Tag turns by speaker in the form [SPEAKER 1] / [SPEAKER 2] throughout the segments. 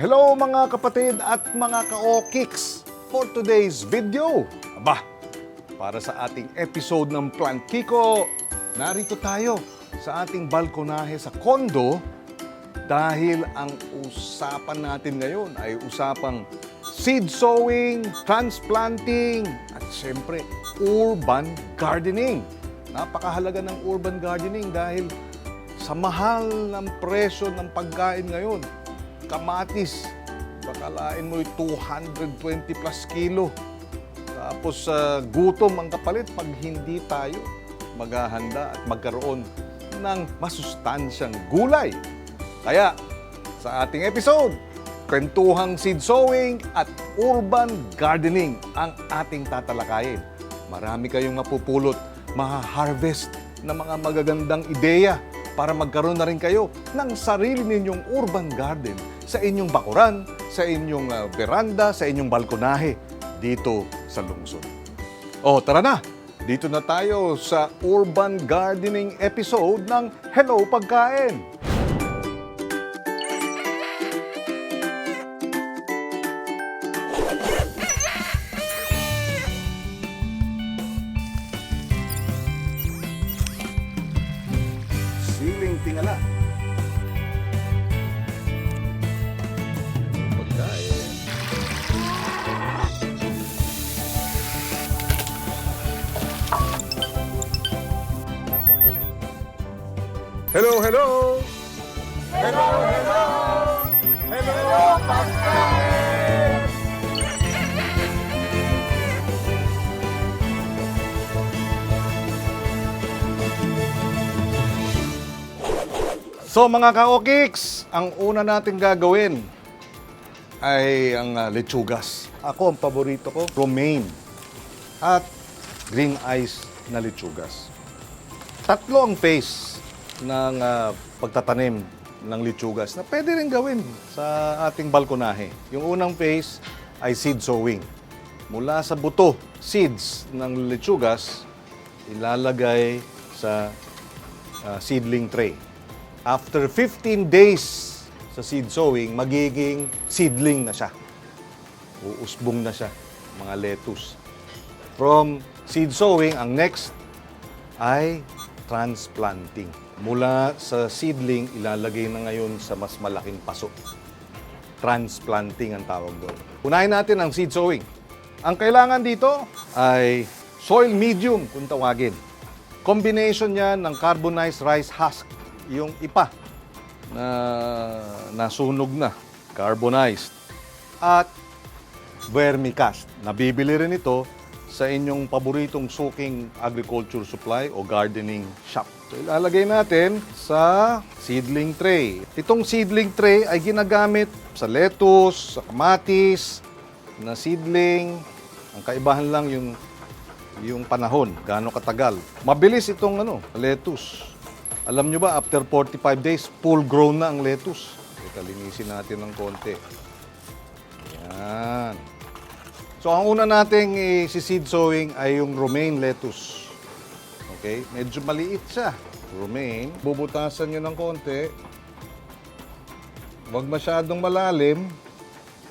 [SPEAKER 1] Hello mga kapatid at mga ka-okiks! For today's video, aba, para sa ating episode ng Plant Kiko, narito tayo sa ating balkonahe sa kondo dahil ang usapan natin ngayon ay usapang seed sowing, transplanting, at siyempre urban gardening. Napakahalaga ng urban gardening dahil sa mahal ng presyo ng pagkain ngayon, kamatis, kakalain mo 220 plus kilo. Tapos sa gutom ang kapalit pag hindi tayo maghahanda at magkaroon ng masustansyang gulay. Kaya sa ating episode, kwentuhang seed sowing at urban gardening ang ating tatalakayin. Marami kayong mapupulot, maha-harvest ng mga magagandang ideya para magkaroon na rin kayo ng sarili ninyong urban garden sa inyong bakuran, sa inyong ah, veranda, sa inyong balkonahe dito sa lungsod. O tara na! Dito na tayo sa urban gardening episode ng Hello Pagkain! Hello, hello! Hello, pagkain! So mga ka-okiks, ang una natin gagawin ay ang ah, lechugas. Ako, ang paborito ko, romaine at green ice na lechugas. Tatlo ang phase ng ah, pagtatanim ng lechugas na pwede rin gawin sa ating balkonahe. Yung unang phase ay seed sowing. Mula sa buto, seeds ng lechugas, ilalagay sa ah, seedling tray. After 15 days sa seed sowing, magiging seedling na siya. Uusbong na siya, mga lettuce. From seed sowing, ang next ay transplanting. Mula sa seedling, ilalagay na ngayon sa mas malaking paso. Transplanting ang tawag doon. Unahin natin ang seed sowing. Ang kailangan dito ay soil medium kung tawagin. Combination yan ng carbonized rice husk, yung ipa na nasunog na, carbonized, at vermicast. Nabibili rin ito sa inyong paboritong suking agriculture supply o gardening shop. So, ilalagay natin sa seedling tray. Itong seedling tray ay ginagamit sa lettuce, sa kamatis, na seedling. Ang kaibahan lang yung yung panahon, gaano katagal. Mabilis itong ano, lettuce. Alam nyo ba, after 45 days, full grown na ang lettuce. Teka, linisin natin ng konti. Yan. So, ang una nating i-seed sowing ay yung romaine lettuce. Okay? Medyo maliit siya. Romaine. Bubutasan nyo ng konti. Huwag masyadong malalim.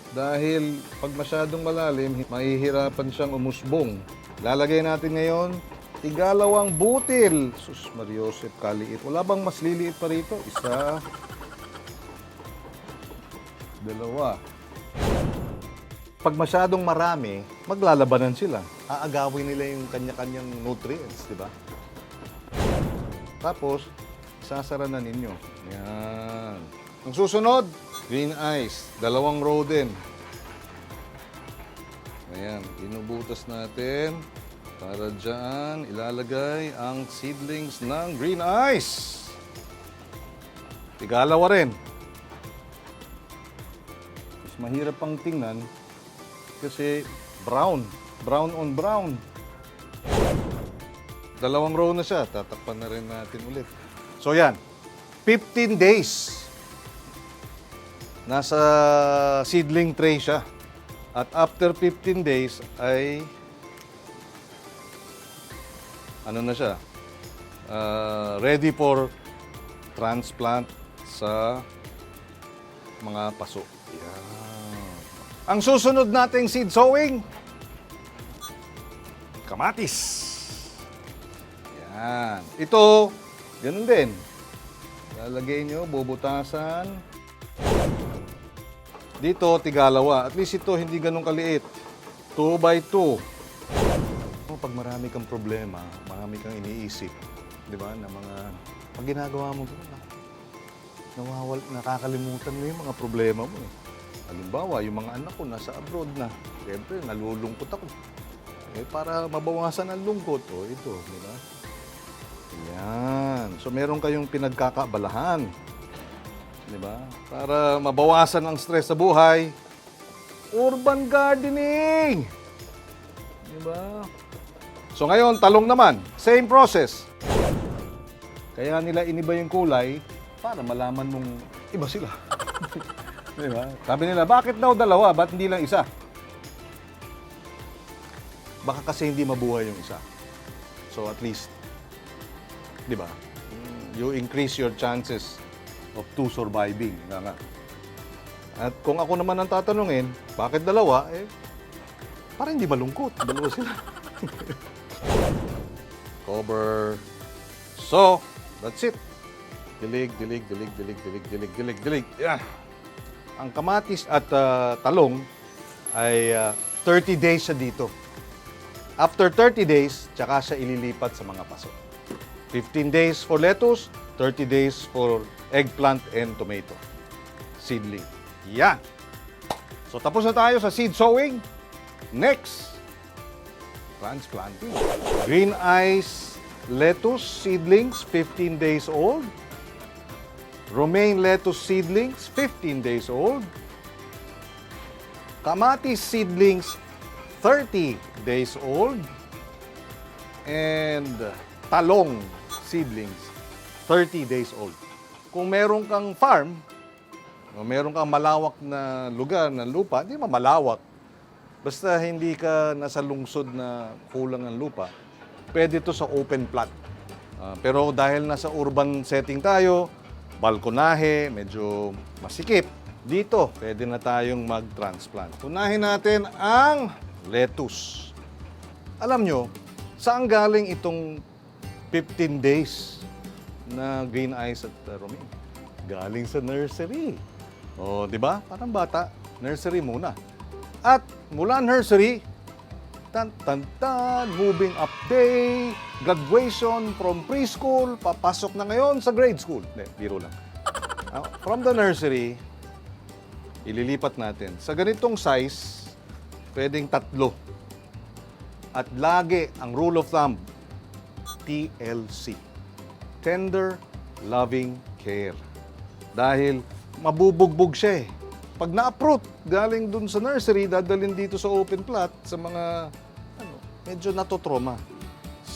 [SPEAKER 1] Dahil pag masyadong malalim, mahihirapan siyang umusbong. Lalagay natin ngayon, tigalawang butil. Sus, Mariosep, kaliit. Wala bang mas liliit pa rito? Isa. Dalawa. Pag masyadong marami, maglalabanan sila. Aagawin nila yung kanya-kanyang nutrients, di ba? Tapos, sasara na ninyo. Yan. Ang susunod, green ice. Dalawang row din. Ayan, inubutas natin. Para dyan, ilalagay ang seedlings ng green ice. Tigalawa rin. Mas mahirap pang tingnan kasi brown. Brown on brown. Dalawang row na siya. Tatakpan na rin natin ulit. So yan, 15 days. Nasa seedling tray siya. At after 15 days ay ano na siya? Uh, ready for transplant sa mga paso. Ang susunod nating seed sowing, kamatis. Yan. Ito, ganun din. Lalagay nyo, bubutasan. Dito, tigalawa. At least ito, hindi ganun kaliit. 2 by 2. Oh, pag marami kang problema, marami kang iniisip, di ba, na mga, pag ginagawa mo, na, nawawal, nakakalimutan mo yung mga problema mo. Eh. Halimbawa, yung mga anak ko nasa abroad na, siyempre, nalulungkot ako. Eh, para mabawasan ang lungkot, oh, ito, di ba? Yan. So, meron kayong pinagkakabalahan. Di ba? Para mabawasan ang stress sa buhay, urban gardening. Di ba? So ngayon, talong naman, same process. Kaya nila iniba yung kulay para malaman mong iba sila. Di ba? Sabi nila, bakit daw dalawa? Ba't hindi lang isa? Baka kasi hindi mabuhay yung isa. So at least, di ba? You increase your chances of two surviving. Nga nga. At kung ako naman ang tatanungin, bakit dalawa? Eh, para hindi malungkot. Dalawa sila. Cover. So, that's it. Dilig, dilig, dilig, dilig, dilig, dilig, dilig, dilig. Yan. Ang kamatis at ah, talong ay ah, 30 days siya dito. After 30 days, tsaka siya ililipat sa mga paso. 15 days for lettuce, 30 days for eggplant and tomato. Seedling. Yan. So tapos na tayo sa seed sowing. Next, transplanting. Green eyes lettuce seedlings, 15 days old. Romaine lettuce seedlings, 15 days old. Kamatis seedlings, 30 days old. And talong seedlings, 30 days old. Kung meron kang farm, o meron kang malawak na lugar, na lupa, hindi man malawak. Basta hindi ka nasa lungsod na kulang ng lupa, pwede to sa open plot. Ah, pero dahil nasa urban setting tayo, balkonahe, medyo masikip, dito pwede na tayong mag-transplant. Unahin natin ang lettuce. Alam nyo, saan galing itong 15 days na green eyes at uh, romaine? Galing sa nursery. O, di ba? Parang bata, nursery muna. At mula nursery, tan tan tan, moving up day, graduation from preschool, papasok na ngayon sa grade school. Hindi, biro lang. Ah, from the nursery, ililipat natin. Sa ganitong size, pwedeng tatlo. At lagi, ang rule of thumb, TLC. Tender, loving care. Dahil mabubugbog siya eh. Pag na-uproot, galing dun sa nursery, dadalhin dito sa open plot, sa mga, ano, medyo natotroma.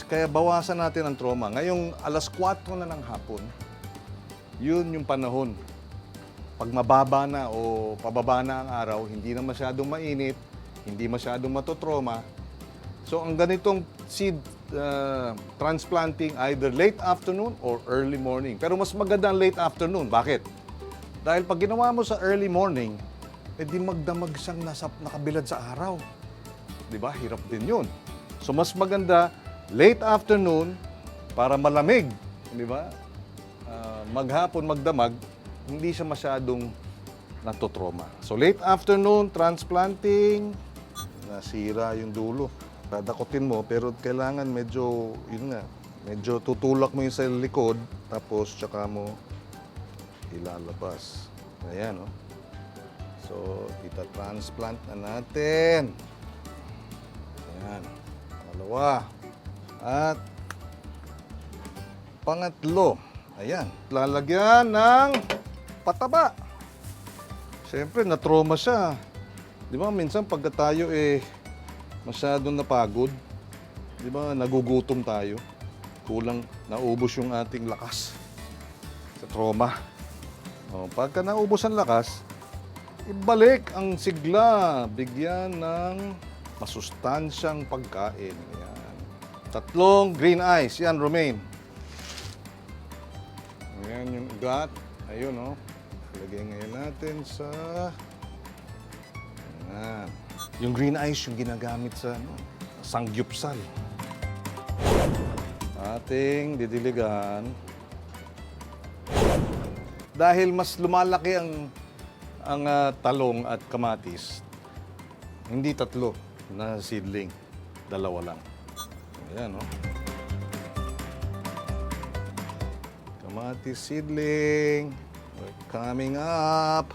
[SPEAKER 1] Kaya bawasan natin ang trauma. Ngayong alas 4 na ng hapon, yun yung panahon. Pag mababa na o pababa na ang araw, hindi na masyadong mainit, hindi masyadong matotroma. So ang ganitong seed uh, transplanting either late afternoon or early morning. Pero mas maganda ang late afternoon. Bakit? Dahil pag ginawa mo sa early morning, edi magdamag siyang nasa, nakabilad sa araw. Di ba? Hirap din yun. So mas maganda late afternoon para malamig. Di ba? Ah, maghapon, magdamag, hindi siya masyadong natotroma. So late afternoon, transplanting, nasira yung dulo. Dadakutin mo, pero kailangan medyo, yun nga, medyo tutulak mo yung sa likod, tapos tsaka mo ilalabas. Ayan, oh. So, ita-transplant na natin. Ayan. Dalawa. At pangatlo. Ayan. Lalagyan ng pataba. Siyempre, na-trauma siya. Di ba, minsan pagka tayo eh masyadong napagod, di ba, nagugutom tayo. Kulang, naubos yung ating lakas sa trauma. O, pagka naubos ang lakas, ibalik ang sigla, bigyan ng masustansyang pagkain. Yan. Tatlong green eyes. Yan, Romaine. Yan yung ugat. Ayun, oh. Lagay ngayon natin sa... Yan. Yung green ice yung ginagamit sa ano, sangyupsal. Ating didiligan. Dahil mas lumalaki ang ang ah, talong at kamatis, hindi tatlo na seedling, dalawa lang. Ayan, no? Kamatis seedling, we're coming up.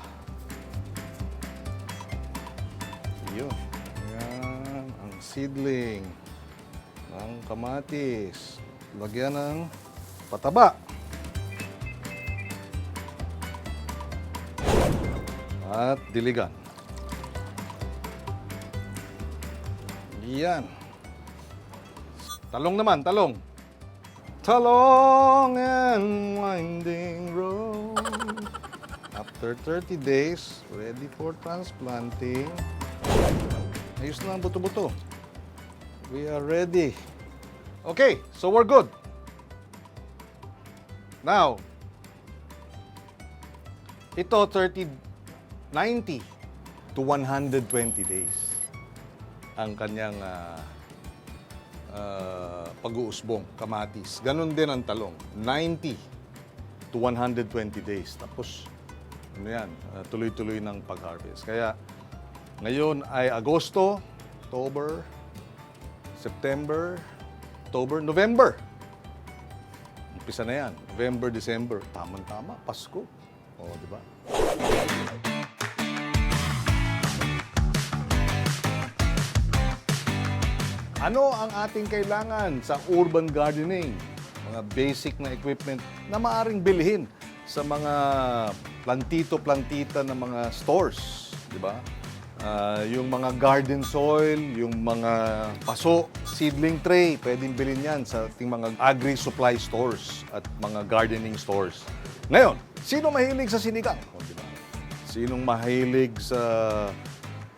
[SPEAKER 1] Yun. Ayan, ang seedling ng kamatis. Lagyan ng pataba. At diligan. Yan. Talong naman, talong. Talong and winding road. After 30 days, ready for transplanting. Ayos na ang buto-buto. We are ready. Okay, so we're good. Now, ito 30, 90 to 120 days ang kanyang ah, ah, pag-uusbong, kamatis. Ganon din ang talong. 90 to 120 days. Tapos, ano yan, ah, tuloy-tuloy ng pag-harvest. Kaya, ngayon ay Agosto, October, September, October, November. Umpisa na yan. November, December. Tamang-tama. Pasko. O, di ba? Ano ang ating kailangan sa urban gardening? Mga basic na equipment na maaring bilhin sa mga plantito-plantita ng mga stores, di ba? Ah, yung mga garden soil, yung mga paso, seedling tray, pwedeng bilhin yan sa ating mga agri-supply stores at mga gardening stores. Ngayon, sino mahilig sa sinigang? O, di ba? Sinong mahilig sa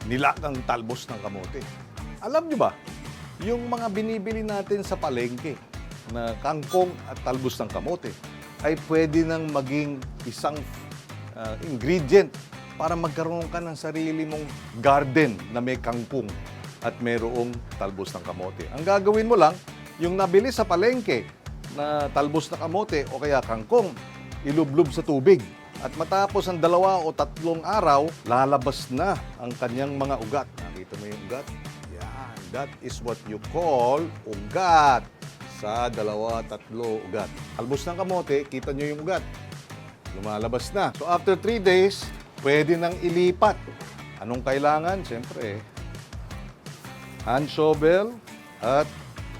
[SPEAKER 1] nilagang talbos ng kamote? Alam niyo ba, yung mga binibili natin sa palengke na kangkong at talbos ng kamote ay pwede nang maging isang ah, ingredient para magkaroon ka ng sarili mong garden na may kangkong at mayroong talbos ng kamote. Ang gagawin mo lang, yung nabili sa palengke na talbos na kamote o kaya kangkong, ilublob sa tubig. At matapos ang dalawa o tatlong araw, lalabas na ang kanyang mga ugat. Nakita mo yung ugat? That is what you call ugat. Sa dalawa, tatlo ugat. Talbos ng kamote, kita nyo yung ugat. Lumalabas na. So after 3 days, pwede nang ilipat. Anong kailangan? Siyempre, hand shovel at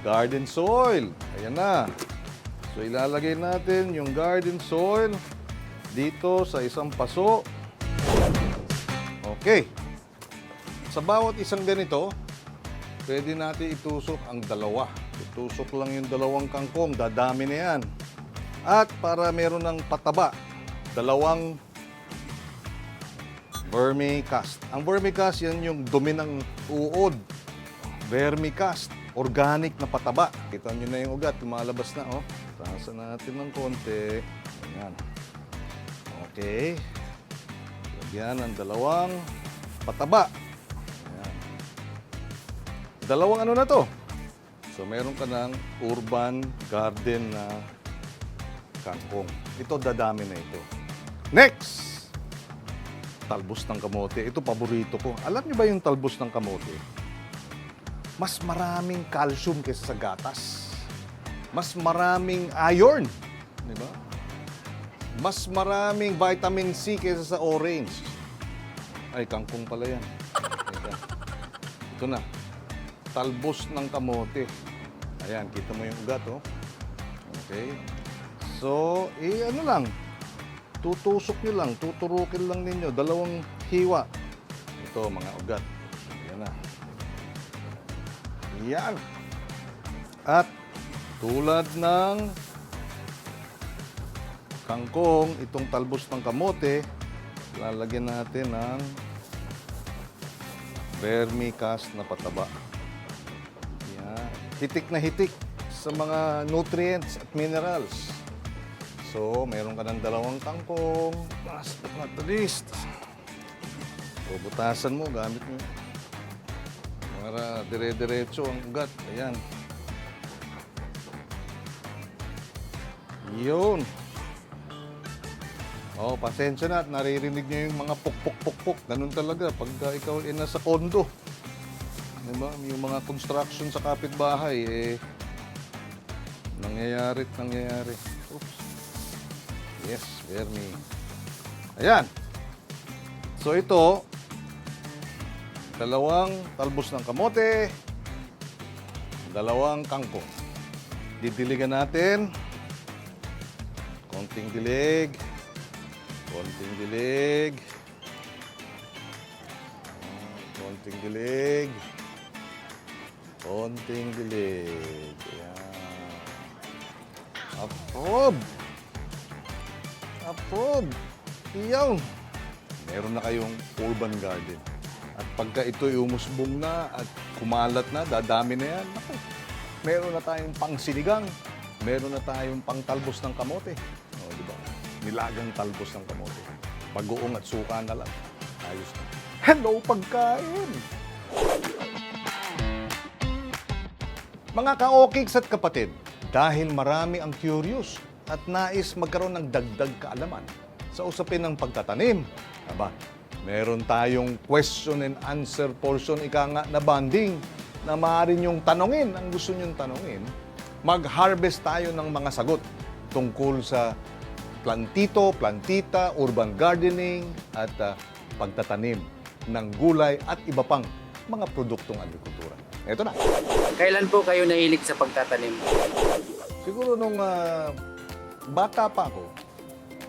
[SPEAKER 1] garden soil. Ayan na. So ilalagay natin yung garden soil dito sa isang paso. Okay. Sa bawat isang ganito, pwede natin itusok ang dalawa. Itusok lang yung dalawang kangkong, dadami na yan. At para meron ng pataba, dalawang vermicast. Ang vermicast, yan yung dumi ng uod. Vermicast, organic na pataba. Kita nyo na yung ugat, lumalabas na, oh. Taasan natin ng konti. Ayan. Okay. Lagyan ng dalawang pataba. Dalawang ano na to? So, meron ka ng urban garden na kangkong. Ito, dadami na ito. Next! Talbos ng kamote. Ito, paborito ko. Alam niyo ba yung talbos ng kamote? Mas maraming calcium kaysa sa gatas. Mas maraming iron. Di ba? Mas maraming vitamin C kaysa sa orange. Ay, kangkong pala yan. Ito na. Talbos ng kamote. Ayan, kita mo yung ugat, oh. Okay. So, eh, ano lang. Tutusok nyo lang, tuturukin lang ninyo. Dalawang hiwa. Ito, mga ugat. Ayan na. Yan. At tulad ng kangkong, itong talbos ng kamote, lalagyan natin ng vermicast na pataba. Hitik na hitik sa mga nutrients at minerals. So, meron ka ng dalawang kangkong. Last but not the least. Bubutasan mo gamit mo. Para dire-diretso ang ugat. Ayan. Yun. Oh, pasensya na at naririnig niyo yung mga puk-puk-puk-puk. Ganun talaga pagka ikaw ay nasa kondo. Diba? Yung mga construction sa kapitbahay, eh, nangyayari at nangyayari. Oops. Yes, Bernie. Ayan. So ito, dalawang talbos ng kamote, dalawang kangkong. Didiligan natin. Konting dilig. Konting dilig. Konting dilig. Konting dilig. Ayan. Approve! Approve! Iyaw! Meron na kayong urban garden. At pagka ito'y umusbong na at kumalat na, dadami na yan, naku, meron na tayong pang sinigang. Meron na tayong pang talbos ng kamote. O, di ba? Nilagang talbos ng kamote. Bagoong at suka na lang. Ayos na. Hello, pagkain! Mga ka-okiks at kapatid, dahil marami ang curious at nais magkaroon ng dagdag kaalaman sa usapin ng pagtatanim, aba, meron tayong question and answer portion ika nga na banding na maaari niyong tanongin ang gusto niyong tanongin. Mag-harvest tayo ng mga sagot tungkol sa plantito, plantita, urban gardening at ah, pagtatanim ng gulay at iba pang mga produktong agrikultura. Ito na.
[SPEAKER 2] Kailan po kayo nahilig sa pagtatanim?
[SPEAKER 1] Siguro nung ah, bata pa ako,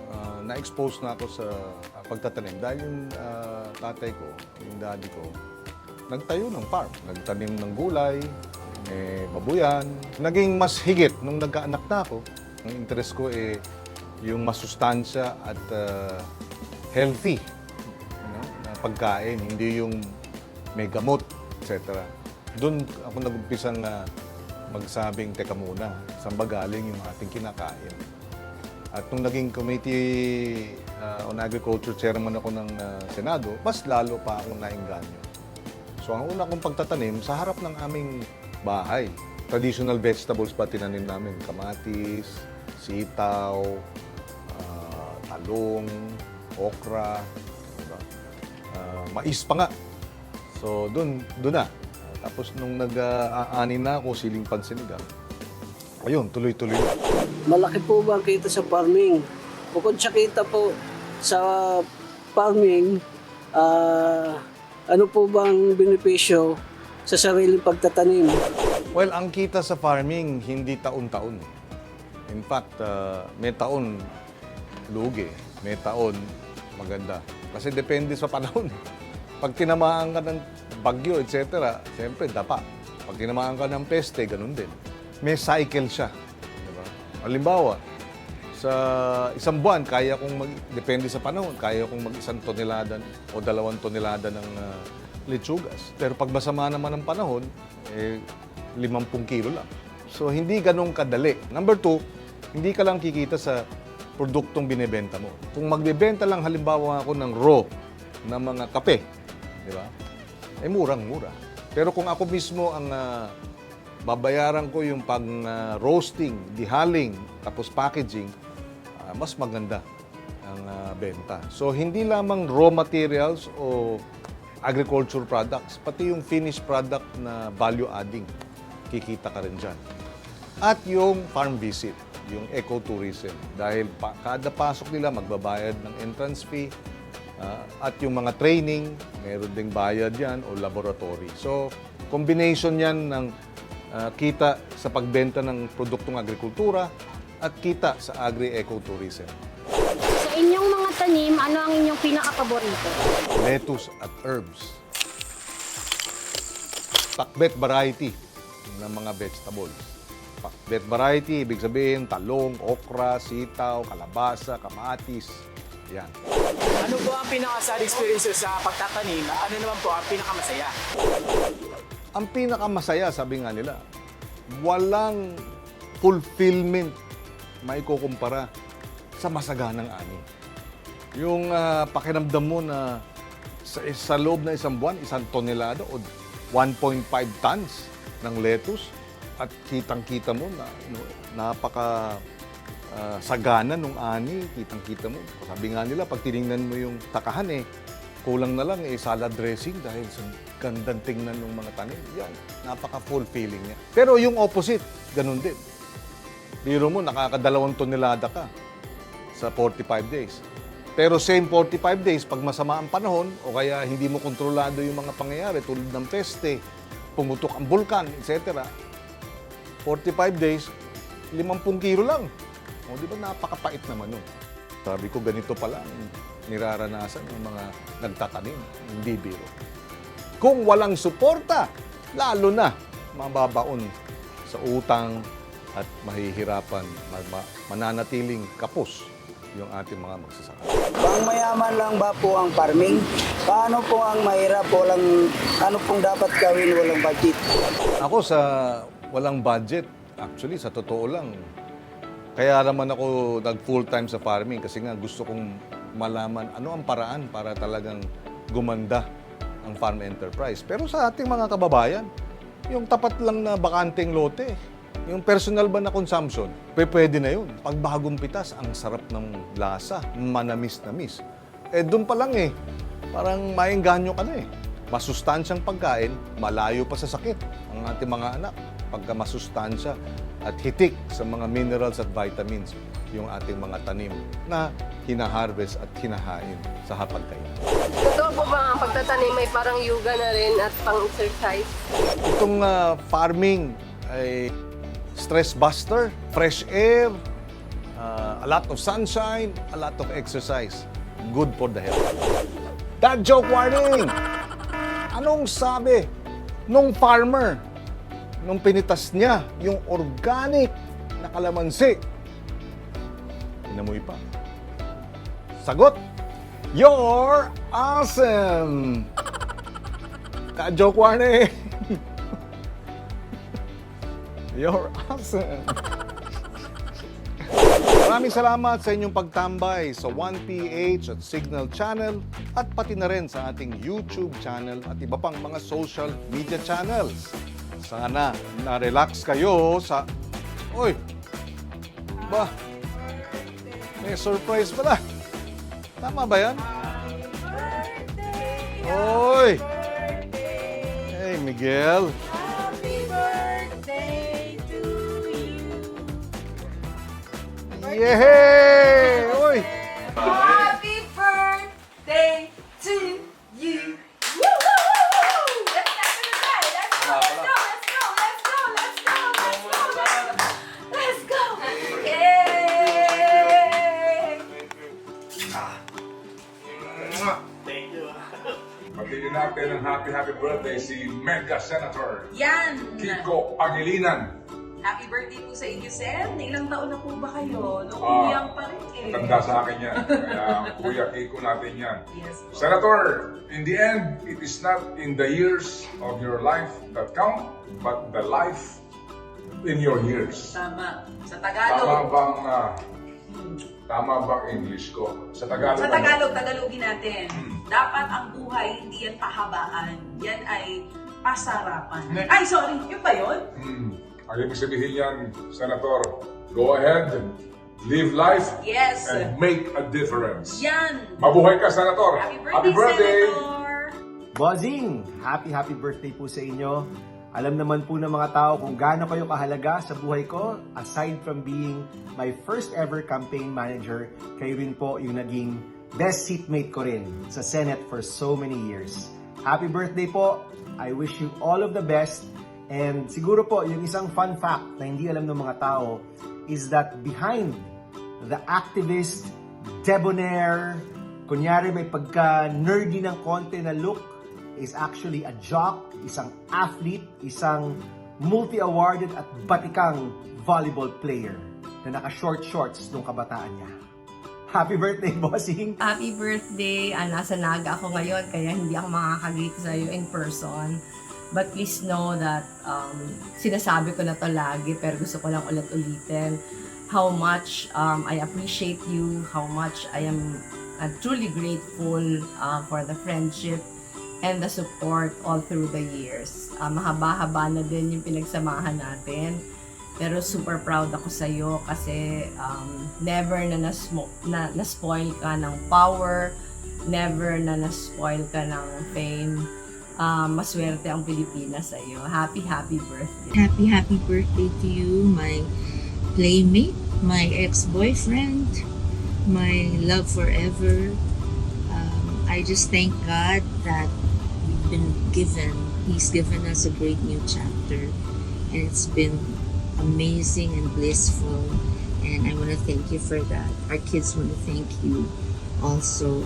[SPEAKER 1] ah, na-expose na ako sa ah, pagtatanim dahil yung ah, tatay ko, yung daddy ko, nagtayo ng farm. Nagtanim ng gulay, eh, babuyan. Naging mas higit nung nagkaanak na ako. Ang interest ko eh yung masustansya at ah, healthy you know, na pagkain, hindi yung may gamot, etc. Doon ako nag-umpisang ah, magsabing, teka muna, saan ba galing yung ating kinakain? At nung naging Committee ah, on Agriculture Chairman ako ng ah, Senado, mas lalo pa akong nainganyo. So ang una kong pagtatanim sa harap ng aming bahay. Traditional vegetables pa tinanim namin. Kamatis, sitaw, ah, talong, okra, diba? Ah, mais pa nga. So doon, doon na. Tapos nung nag-aani na ako, siling pansinigang, ayun, tuloy-tuloy.
[SPEAKER 3] Malaki po ba ang kita sa farming? Bukod sa kita po sa farming, ah, ano po bang benepisyo sa sariling pagtatanim?
[SPEAKER 1] Well, ang kita sa farming, hindi taon-taon. In fact, uh, may taon lugi, may taon maganda. Kasi depende sa panahon. Pag tinamaan ka ng bagyo, etc., siyempre, dapa. Pag tinamaan ka ng peste, ganun din. May cycle siya. Diba? Halimbawa, sa isang buwan, kaya kong mag, depende sa panahon, kaya kong mag isang tonelada o dalawang tonelada ng uh, lechugas. Pero pag masama naman ang panahon, eh, 50 kilo lang. So, hindi ganun kadali. Number two, hindi ka lang kikita sa produktong binebenta mo. Kung magbebenta lang halimbawa ako ng raw na mga kape, di ba? Eh, murang-mura. Pero kung ako mismo ang ah, babayaran ko yung pag ah, roasting, dihaling, tapos packaging, ah, mas maganda ang ah, benta. So, hindi lamang raw materials o agriculture products, pati yung finished product na value adding, kikita ka rin dyan. At yung farm visit, yung ecotourism. Dahil pa, kada pasok nila, magbabayad ng entrance fee. Ah, at yung mga training, meron ding bayad yan o laboratory. So, combination yan ng ah, kita sa pagbenta ng produktong agrikultura at kita sa agri-ecotourism.
[SPEAKER 4] Sa inyong mga tanim, ano ang inyong pinaka-paborito?
[SPEAKER 1] lettuce at herbs. Pakbet variety ng mga vegetables. Pakbet variety, ibig sabihin talong, okra, sitaw, kalabasa, kamatis. Yan.
[SPEAKER 2] Ano po ang pinaka-sad experience sa pagtatanim? Ano naman po ang pinakamasaya?
[SPEAKER 1] Ang pinakamasaya, sabi nga nila, walang fulfillment may kukumpara sa masaganang ani. Yung ah, pakiramdam mo na sa, sa loob ng isang buwan, isang tonelada o 1.5 tons ng lettuce at kitang-kita mo na ano, napaka ah, sagana nung ani, kitang-kita mo. Sabi nga nila, pag tiningnan mo yung takahan eh, kulang na lang eh, salad dressing dahil sa gandang tingnan ng mga tanim. Yan, napaka-fulfilling niya. Pero yung opposite, ganun din. Biro mo, nakakadalawang tonelada ka sa 45 days. Pero same 45 days, pag masama ang panahon, o kaya hindi mo kontrolado yung mga pangyayari tulad ng peste, pumutok ang bulkan, etc. 45 days, 50 kilo lang. O di ba napakapait naman nun? Sabi ko, ganito pala niraranasan ng mga nagtatanim, hindi biro. Kung walang suporta, lalo na mababaon sa utang at mahihirapan, ma- ma- mananatiling kapos yung ating mga magsasaka.
[SPEAKER 5] Pang mayaman lang ba po ang farming? Paano po ang mahirap? Walang, ano pong dapat gawin? Walang budget.
[SPEAKER 1] Ako sa walang budget, actually sa totoo lang, kaya naman ako nag full time sa farming kasi nga gusto kong malaman ano ang paraan para talagang gumanda ang farm enterprise. Pero sa ating mga kababayan, yung tapat lang na bakanteng lote, yung personal ba na consumption, pwede na yun. Pag bagong pitas, ang sarap ng lasa, manamis-namis. Eh doon pa lang eh, parang maengganyo ka na eh. Masustansyang pagkain, malayo pa sa sakit ang ating mga anak. Pagka masustansya at hitik sa mga minerals at vitamins yung ating mga tanim na hinaharvest at hinahain sa hapagkainan.
[SPEAKER 6] Totoo po ba ang pagtatanim ay parang yoga na rin at pang-exercise?
[SPEAKER 1] Itong ah, farming ay stress buster, fresh air, ah, a lot of sunshine, a lot of exercise. Good for the health. Dad joke warning! Anong sabi nung farmer nung pinitas niya yung organic na kalamansi? Inamoy pa. Sagot! You're awesome! Dad joke warning! You're awesome! Maraming salamat sa inyong pagtambay sa 1PH at Signal Channel at pati na rin sa ating YouTube channel at iba pang mga social media channels. Sana na-relax kayo sa... Uy! Ba? May surprise pala. Tama ba yan? Uy! Hey, Miguel. Yehey! Uy!
[SPEAKER 7] Happy
[SPEAKER 8] Mega Senator
[SPEAKER 7] Yan.
[SPEAKER 8] Kiko Pangilinan.
[SPEAKER 7] Happy birthday po sa inyo, Sen. Ilang taon na po ba kayo? Nung
[SPEAKER 8] Ah,
[SPEAKER 7] uyang pa rin eh.
[SPEAKER 8] Tanda sa akin yan. Kaya Kuya Kiko natin yan.
[SPEAKER 7] Yes. po.
[SPEAKER 8] Senator, in the end, it is not in the years of your life that count, but the life in your years.
[SPEAKER 7] Tama. Sa
[SPEAKER 8] Tama
[SPEAKER 7] Tagalog.
[SPEAKER 8] bang, ah, tama bang English ko? Sa Tagalog.
[SPEAKER 7] Sa
[SPEAKER 8] ano?
[SPEAKER 7] Tagalog, Tagalogin natin.
[SPEAKER 8] Hmm.
[SPEAKER 7] Dapat ang buhay, hindi yan pahabaan. Yan ay pasarapan. Ay, sorry. Yun ba yun?
[SPEAKER 8] Hmm. Ang ibig sabihin yan, Senator, go ahead, live life,
[SPEAKER 7] Yes.
[SPEAKER 8] and make a difference.
[SPEAKER 7] Yan.
[SPEAKER 8] Mabuhay ka, Senator!
[SPEAKER 7] Happy birthday, Senator!
[SPEAKER 9] Bossing, happy happy birthday po sa inyo. Alam naman po ng mga tao kung gaano kayo kahalaga sa buhay ko. Aside from being my first ever campaign manager, kayo rin po yung naging best seatmate ko rin sa Senate for so many years. Happy birthday po. I wish you all of the best. And siguro po, yung isang fun fact na hindi alam ng mga tao is that behind the activist, debonair, kunyari may pagka-nerdy ng konti na look, is actually a jock, isang athlete, isang multi-awarded at batikang volleyball player na naka-short shorts nung kabataan niya. Happy birthday, bossing!
[SPEAKER 10] Happy birthday! Ah, nasa Naga ako ngayon, kaya hindi ako makakagreet sa iyo in person. But please know that um, sinasabi ko na to lagi, pero gusto ko lang ulit-ulitin. how much um, I appreciate you, how much I am uh, truly grateful uh, for the friendship and the support all through the years. Uh, mahaba-haba na din yung pinagsamahan natin. Pero super proud ako sa iyo kasi um, never na, nasmo, na na-spoil ka ng power, never na na-spoil ka ng fame. Um, maswerte ang Pilipinas sa iyo. Happy, happy birthday.
[SPEAKER 11] Happy, happy birthday to you, my playmate, my ex-boyfriend, my love forever. Um, I just thank God that we've been given, He's given us a great new chapter. And it's been amazing and blissful. And I want to thank you for that. Our kids want to thank you also.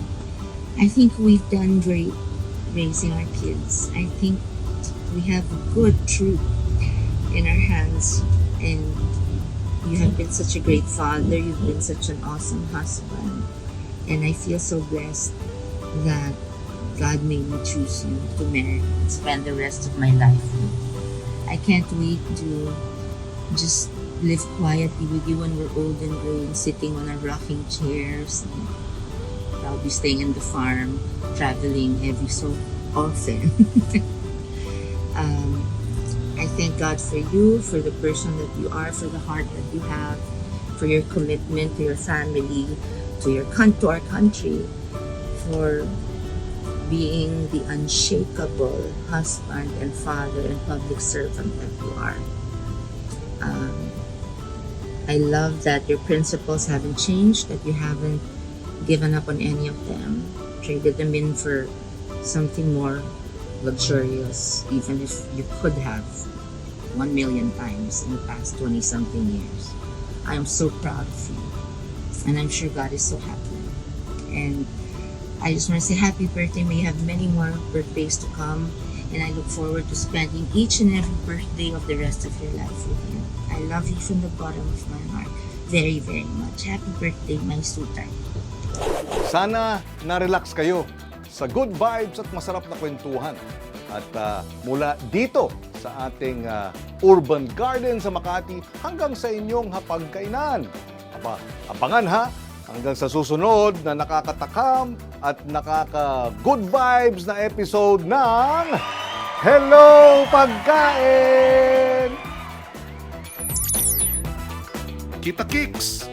[SPEAKER 11] I think we've done great raising our kids. I think we have a good troop in our hands and you have been such a great father you've been such an awesome husband and i feel so blessed that god made me choose you to marry and spend the rest of my life with i can't wait to just live quietly with you when we're old and gray and sitting on our rocking chairs i'll be staying in the farm traveling every so often um, I thank God for you, for the person that you are, for the heart that you have, for your commitment to your family, to your to our country, for being the unshakable husband and father and public servant that you are. Um, I love that your principles haven't changed, that you haven't given up on any of them, traded them in for something more luxurious, even if you could have one million times in the past 20 something years. I am so proud of you. And I'm sure God is so happy. And I just want to say happy birthday. May you have many more birthdays to come. And I look forward to spending each and every birthday of the rest of your life with you. I love you from the bottom of my heart very, very much. Happy birthday, my sweetheart.
[SPEAKER 1] Sana na-relax kayo sa good vibes at masarap na kwentuhan. At ah, mula dito sa ating ah, urban garden sa Makati hanggang sa inyong hapagkainan. Aba, abangan ha hanggang sa susunod na nakakatakam at nakaka-good vibes na episode ng Hello Pagkain! Kita Kicks!